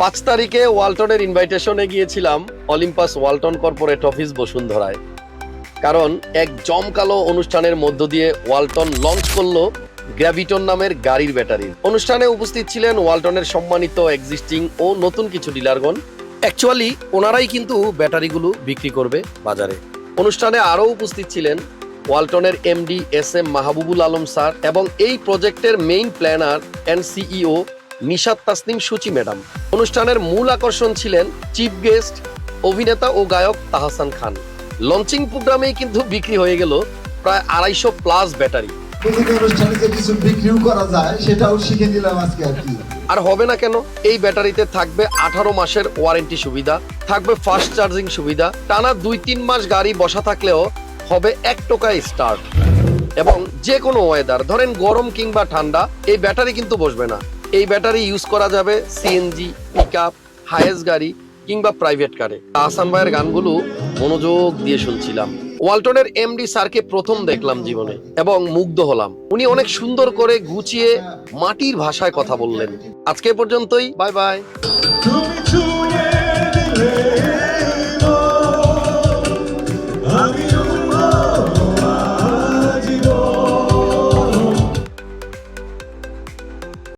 পাঁচ তারিখে ওয়ালটনের ইনভাইটেশনে গিয়েছিলাম অলিম্পাস ওয়ালটন কর্পোরেট অফিস বসুন্ধরায়। কারণ এক জমকালো অনুষ্ঠানের মধ্য দিয়ে ওয়ালটন লঞ্চ করল গ্র্যাভিটন নামের গাড়ির ব্যাটারি অনুষ্ঠানে উপস্থিত ছিলেন ওয়ালটনের সম্মানিত এক্সিস্টিং ও নতুন কিছু ডিলারগণ। অ্যাকচুয়ালি ওনারাই কিন্তু ব্যাটারিগুলো বিক্রি করবে বাজারে। অনুষ্ঠানে আরও উপস্থিত ছিলেন ওয়ালটনের MD S M Mahbubul Alam sir এবং এই প্রজেক্টের main planner and CEO Nishat Tasnim Suchi madam. অনুষ্ঠানের মূল আকর্ষণ ছিলেন চিফ গেস্ট অভিনেতা ও গায়ক তাহসান খান। লঞ্চিং প্রোগ্রামেই কিন্তু বিক্রি হয়ে গেল প্রায় আড়াইশো প্লাস ব্যাটারি। আর হবে না কেন এই ব্যাটারিতে থাকবে আঠারো মাসের ওয়ারেন্টি সুবিধা থাকবে ফাস্ট চার্জিং সুবিধা টানা দুই তিন মাস গাড়ি বসা থাকলেও হবে এক টোকায় স্টার্ট। এবং যে কোনো ওয়েদার ধরেন গরম কিংবা ঠান্ডা এই ব্যাটারি কিন্তু বসবে না। এই ব্যাটারি ইউজ করা যাবে সিএনজি পিক আপ হায়েস্ট গাড়ি কিংবা প্রাইভেট কারে আসাম ভাইয়ের গানগুলো মনোযোগ দিয়ে শুনছিলাম। ওয়ালটনের এমডি স্যারকে প্রথম দেখলাম জীবনে এবং মুগ্ধ হলাম। উনি অনেক সুন্দর করে গুছিয়ে মাটির ভাষায় কথা বললেন। আজকে পর্যন্তই বাই বাই